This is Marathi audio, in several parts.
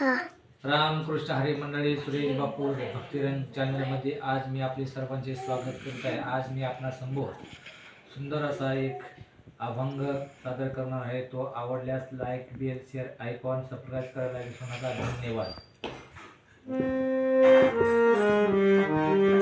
हा. रामकृष्ण हरी मंडळी सुरेश बापू भक्तिरंग चॅनलमध्ये आज मी आपले सर्वांचे स्वागत करत आहे. आज मी आपणा समोर सुंदर असा एक अभंग सादर करणार आहे. तो आवडल्यास like bell share icon subscribe करायला विसरू नका. धन्यवाद.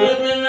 Amen.